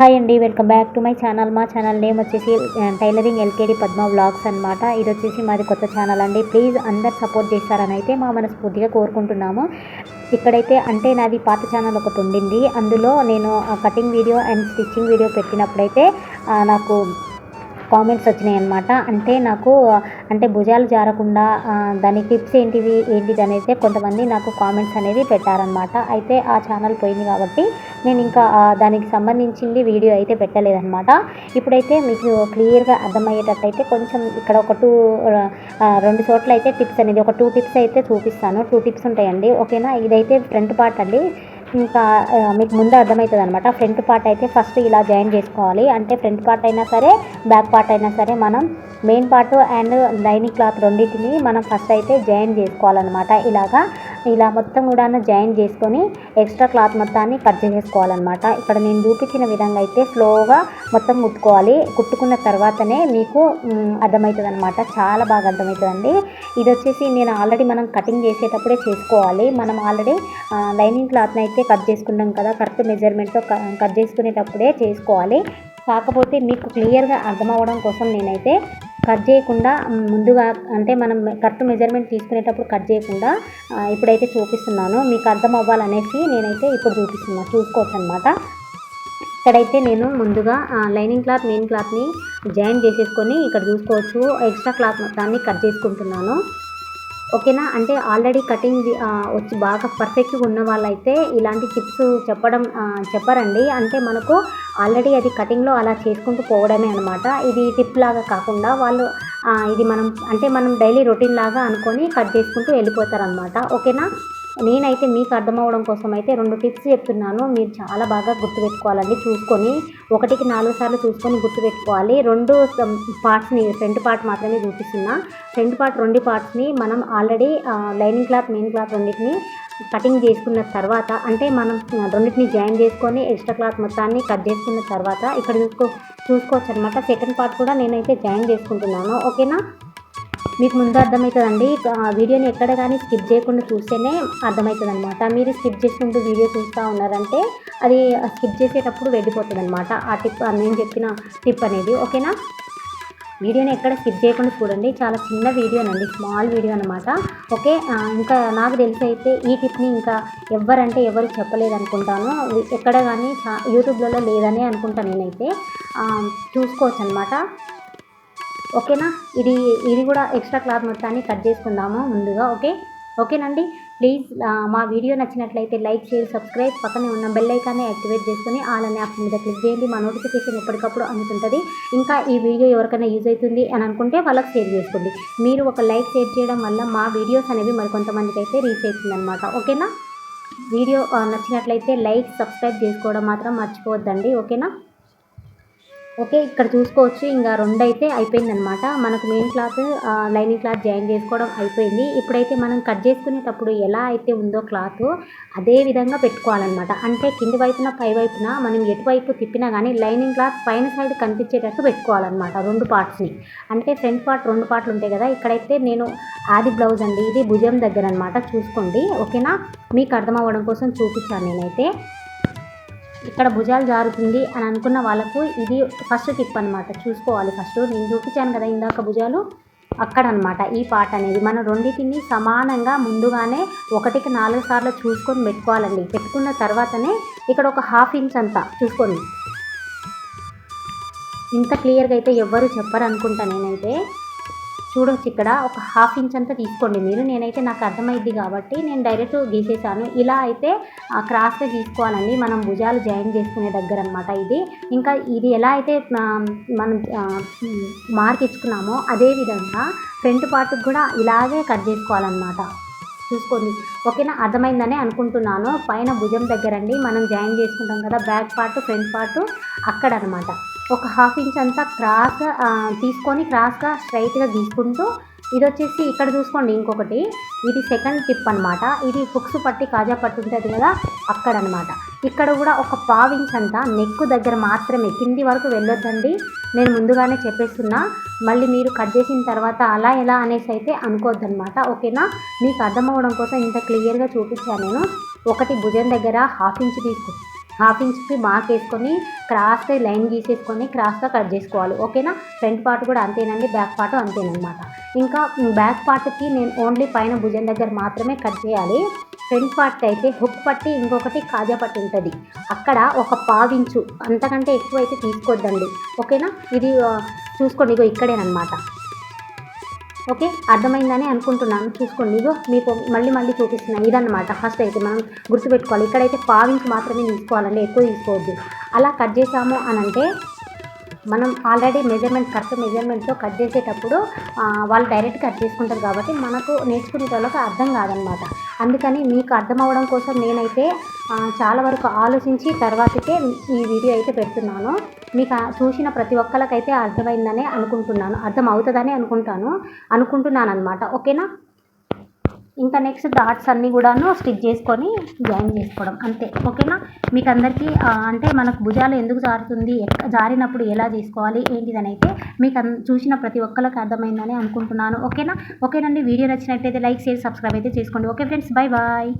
Hi అండి welcome back to my channel మా channel name వచ్చేసి టైలరింగ్ ఎల్కేడి పద్మ వ్లాగ్స్ అనమాట ఇది వచ్చేసి మాది కొత్త ఛానల్ అండి. ప్లీజ్ అందరు సపోర్ట్ చేస్తారని అయితే మా మనస్ఫూర్తిగా కోరుకుంటున్నాము. ఇక్కడైతే అంటే నాది పాత ఛానల్ ఒకటి ఉండింది. అందులో నేను cutting video and stitching video పెట్టినప్పుడైతే నాకు కామెంట్స్ వచ్చినాయి అనమాట అంటే నాకు అంటే భుజాలు జారకుండా దాని టిప్స్ ఏంటివి ఏంటిది అనేది కొంతమంది నాకు కామెంట్స్ అనేది పెట్టారనమాట అయితే ఆ ఛానల్ పోయింది కాబట్టి నేను ఇంకా దానికి సంబంధించింది వీడియో అయితే పెట్టలేదన్నమాట. ఇప్పుడైతే మీకు క్లియర్గా అర్థమయ్యేటట్టయితే కొంచెం ఇక్కడ ఒక టూ రెండు చోట్ల అయితే టిప్స్ అనేది ఒక టూ టిప్స్ అయితే చూపిస్తాను. టూ టిప్స్ ఉంటాయండి. ఓకేనా? ఇదైతే ఫ్రంట్ పార్ట్ అండి. ఇంకా మీకు ముందు అర్థమవుతుంది అనమాట ఫ్రంట్ పార్ట్ అయితే ఫస్ట్ ఇలా జాయిన్ చేసుకోవాలి. అంటే ఫ్రంట్ పార్ట్ అయినా సరే బ్యాక్ పార్ట్ అయినా సరే మనం main part and lining cloth రెండింటిని మనం ఫస్ట్ అయితే జాయిన్ చేసుకోవాలన్నమాట. ఇలాగా ఇలా మొత్తం కూడా జాయిన్ చేసుకొని ఎక్స్ట్రా క్లాత్ మొత్తాన్ని కట్ చేసేసుకోవాలన్నమాట ఇక్కడ నేను చూపించిన విధంగా అయితే స్లోగా మొత్తం కుట్టుకోవాలి. కుట్టుకున్న తర్వాతనే మీకు అర్థమవుతుంది అనమాట చాలా బాగా అర్థమవుతుందండి. ఇది వచ్చేసి నేను ఆల్రెడీ మనం కటింగ్ చేసేటప్పుడే చేసుకోవాలి. మనం ఆల్రెడీ లైనింగ్ క్లాత్ని అయితే కట్ చేసుకున్నాం కదా. కరెక్ట్ మెజర్మెంట్తో కట్ చేసుకునేటప్పుడే చేసుకోవాలి. కాకపోతే మీకు క్లియర్గా అర్థమవ్వడం కోసం నేనైతే కట్ చేయకుండా ముందుగా అంటే మనం కరెక్ట్ మెజర్మెంట్ తీసుకునేటప్పుడు కట్ చేయకుండా ఇప్పుడైతే చూపిస్తున్నాను. మీకు అర్థం అవ్వాలనేసి నేనైతే ఇప్పుడు చూపిస్తున్నాను చూసుకోవచ్చు అనమాట ఇక్కడైతే నేను ముందుగా లైనింగ్ క్లాత్ మెయిన్ క్లాత్ని జాయిన్ చేసేసుకొని ఇక్కడ చూసుకోవచ్చు. ఎక్స్ట్రా క్లాత్ మొత్తాన్ని కట్ చేసుకుంటున్నాను. ఓకేనా? అంటే ఆల్రెడీ కటింగ్ వచ్చి బాగా పర్ఫెక్ట్గా ఉన్న వాళ్ళైతే ఇలాంటి టిప్స్ చెప్పడం చెప్పరండి. అంటే మనకు ఆల్రెడీ అది కటింగ్లో అలా చేసుకుంటూ పోవడమే అనమాట ఇది టిప్ లాగా కాకుండా వాళ్ళు ఇది మనం అంటే మనం డైలీ రొటీన్ లాగా అనుకొని కట్ చేసుకుంటూ వెళ్ళిపోతారనమాట ఓకేనా? నేనైతే మీకు అర్థం అవ్వడం కోసం అయితే రెండు టిప్స్ చెప్తున్నాను. మీరు చాలా బాగా గుర్తుపెట్టుకోవాలండి చూసుకొని. ఒకటికి నాలుగు సార్లు చూసుకొని గుర్తుపెట్టుకోవాలి. రెండు పార్ట్స్ని ఫ్రంట్ పార్ట్ మాత్రమే చూపిస్తున్నా. ఫ్రంట్ పార్ట్ రెండు పార్ట్స్ని మనం already lining cloth main cloth రెండింటిని కటింగ్ చేసుకున్న తర్వాత అంటే మనం రెండింటిని జాయిన్ చేసుకొని ఎక్స్ట్రా క్లాత్ మొత్తాన్ని కట్ చేసుకున్న తర్వాత ఇక్కడ చూసుకో చూసుకోవచ్చు అనమాట సెకండ్ పార్ట్ కూడా నేనైతే జాయిన్ చేసుకుంటున్నాను. ఓకేనా? మీకు ముందు అర్థమవుతుందండి వీడియోని ఎక్కడ కానీ స్కిప్ చేయకుండా చూస్తేనే అర్థమవుతుంది అనమాట మీరు స్కిప్ చేసుకుంటూ వీడియో చూస్తూ ఉన్నారంటే అది స్కిప్ చేసేటప్పుడు వెళ్ళిపోతుంది అనమాట ఆ టిప్ నేను చెప్పిన టిప్ అనేది. ఓకేనా? వీడియోని ఎక్కడ స్కిప్ చేయకుండా చూడండి. చాలా చిన్న వీడియోనండి. స్మాల్ వీడియో అనమాట ఓకే ఇంకా నాకు తెలిసి అయితే ఈ టిప్ని ఇంకా ఎవరంటే ఎవరు చెప్పలేదు అనుకుంటాను ఎక్కడ కానీ యూట్యూబ్లలో లేదనే అనుకుంటాను నేనైతే. చూసుకోవచ్చు అనమాట ఓకేనా? ఇది ఇది కూడా ఎక్స్ట్రా క్లాత్ మొత్తాన్ని కట్ చేసుకుందాము ముందుగా. ఓకే? ఓకేనండి? ప్లీజ్ మా వీడియో నచ్చినట్లయితే లైక్ షేర్ సబ్స్క్రైబ్ పక్కనే ఉన్న బెల్ ఐకాన్ని యాక్టివేట్ చేసుకుని ఆల్ అనే యాప్ మీద క్లిక్ చేయండి. మా నోటిఫికేషన్ ఎప్పటికప్పుడు అందుతుంటుంది. ఇంకా ఈ వీడియో ఎవరికైనా యూజ్ అవుతుంది అని అనుకుంటే వాళ్ళకి షేర్ చేసుకోండి. మీరు ఒక లైక్ షేర్ చేయడం వల్ల మా వీడియోస్ అనేవి మరికొంతమందికి అయితే రీచ్ అవుతుంది అనమాట ఓకేనా వీడియో నచ్చినట్లయితే లైక్ సబ్స్క్రైబ్ చేసుకోవడం మాత్రం మర్చిపోవద్దండి. ఓకేనా ఓకే ఇక్కడ చూసుకోవచ్చు. ఇంకా రెండు అయితే అయిపోయిందనమాట మనకు main cloth lining cloth join చేసుకోవడం అయిపోయింది. ఇప్పుడైతే మనం కట్ చేసుకునేటప్పుడు ఎలా అయితే ఉందో క్లాత్ అదే విధంగా పెట్టుకోవాలన్నమాట. అంటే కింది వైపున పై వైపున మనం ఎటువైపు తిప్పినా కానీ లైనింగ్ క్లాత్ పైన సైడ్ కనిపించేటట్టు పెట్టుకోవాలన్నమాట రెండు పార్ట్స్ని అంటే ఫ్రంట్ పార్ట్ రెండు పార్ట్లు ఉంటాయి కదా. ఇక్కడైతే నేను ఆది బ్లౌజ్ అండి. ఇది భుజం దగ్గర అనమాట చూసుకోండి. ఓకేనా? మీకు అర్థం అవ్వడం కోసం చూపించాను నేనైతే. ఇక్కడ భుజాలు జారుతుంది అని అనుకున్న వాళ్ళకు ఇది ఫస్ట్ టిప్ అనమాట చూసుకోవాలి ఫస్ట్ నేను చూపించాను కదా ఇందాక భుజాలు. అక్కడ అనమాట ఈ పాట అనేది. మనం రెండింటిని సమానంగా ముందుగానే ఒకటికి నాలుగు సార్లు చూసుకొని పెట్టుకోవాలండి. పెట్టుకున్న తర్వాతనే ఇక్కడ ఒక హాఫ్ ఇంచ్ అంతా చూసుకోండి. ఇంత క్లియర్గా అయితే ఎవ్వరు చెప్పరు అనుకుంటా నేనైతే. చూడొచ్చు ఇక్కడ. ఒక హాఫ్ ఇంచ్ అంతా తీసుకోండి మీరు. నేనైతే నాకు అర్థమైద్ది కాబట్టి నేను డైరెక్ట్ గీసేసాను. ఇలా అయితే ఆ, క్రాస్గా గీసుకోవాలండి. మనం భుజాలు జాయిన్ చేసుకునే దగ్గర అనమాట ఇది. ఇంకా ఇది ఎలా అయితే మనం మార్క్ ఇచ్చుకున్నామో అదే విధంగా ఫ్రంట్ పార్ట్కి కూడా ఇలాగే కట్ చేసుకోవాలన్నమాట. చూసుకోండి. ఓకేనా? అర్థమైందని అనుకుంటున్నాను. పైన భుజం దగ్గర అండి. మనం జాయిన్ చేసుకుంటాం కదా బ్యాక్ పార్ట్ ఫ్రంట్ పార్ట్ అక్కడ అనమాట ఒక హాఫ్ ఇంచ్ అంతా క్రాస్గా తీసుకొని క్రాస్గా స్ట్రైట్గా గీసుకుంటూ ఇది వచ్చేసి ఇక్కడ చూసుకోండి ఇంకొకటి. ఇది సెకండ్ టిప్ అనమాట ఇది హుక్స్ పట్టి కాజా పట్టి ఉంటుంది కదా అక్కడ అనమాట ఇక్కడ కూడా ఒక పావించ్ అంతా నెక్ దగ్గర మాత్రమే కింది వరకు వెళ్ళొద్దండి. నేను ముందుగానే చెప్పేస్తున్నా. మళ్ళీ మీరు కట్ చేసిన తర్వాత అలా ఎలా అనేసి అయితే అనుకోవద్దనమాట ఓకేనా? మీకు అర్థం అవ్వడం కోసం ఇంత క్లియర్గా చూపించాను నేను. ఒకటి భుజం దగ్గర హాఫ్ ఇంచ్ తీసుకు. హాఫ్ ఇంచ్కి మార్క్ వేసుకొని క్రాస్ లైన్ గీసేసుకొని క్రాస్గా కట్ చేసుకోవాలి. ఓకేనా ఫ్రంట్ పార్ట్ కూడా అంతేనండి బ్యాక్ పార్ట్ అంతేనమాట ఇంకా బ్యాక్ పార్ట్కి నేను ఓన్లీ పైన భుజం దగ్గర మాత్రమే కట్ చేయాలి. ఫ్రంట్ పార్ట్ అయితే హుక్ పట్టి ఇంకొకటి కాజా పట్టి ఉంటుంది. అక్కడ ఒక పావించు అంతకంటే ఎక్కువ అయితే తీసుకోవద్దండి ఓకేనా ఇది చూసుకోండి ఇగో ఇక్కడేనమాట ఓకే? అర్థమైందని అనుకుంటున్నాను. చూసుకోండి. ఇదో మీకు మళ్ళీ మళ్ళీ చూపిస్తున్నాను ఇదన్నమాట. ఫస్ట్ అయితే మనం గుర్తుపెట్టుకోవాలి. ఇక్కడైతే పావించి మాత్రమే తీసుకోవాలండి. ఎక్కువ తీసుకోవద్దు. అలా కట్ చేసాము అని అంటే మనం ఆల్రెడీ మెజర్మెంట్ కరెక్ట్ మెజర్మెంట్తో కట్ చేసేటప్పుడు వాళ్ళు డైరెక్ట్ కట్ చేసుకుంటారు కాబట్టి మనకు నేర్చుకునే వాళ్ళకి అర్థం కాదనమాట అందుకని మీకు అర్థం అవ్వడం కోసం నేనైతే చాలా వరకు ఆలోచించి తర్వాతకే ఈ వీడియో అయితే పెడుతున్నాను. మీకు చూసిన ప్రతి ఒక్కరికైతే అర్థమైందనే అనుకుంటున్నాను అర్థం అవుతుందని అనుకుంటాను అనుకుంటున్నాను అనమాట ఓకేనా? ఇంకా నెక్స్ట్ డాట్స్ అన్నీ కూడాను స్టిచ్ చేసుకొని జాయిన్ చేసుకోవడం. అంతే ఓకేనా? మీకు అందరికీ అంటే మనకు భుజాలు ఎందుకు జారుతుంది జారినప్పుడు ఎలా చేసుకోవాలి ఏంటిదని అయితే మీకు అన్- చూసిన ప్రతి ఒక్కరికి అర్థమైందని అనుకుంటున్నాను. ఓకేనా? ఓకేనండి వీడియో నచ్చినట్టయితే లైక్ షేర్ సబ్స్క్రైబ్ అయితే చేసుకోండి. Okay friends bye bye.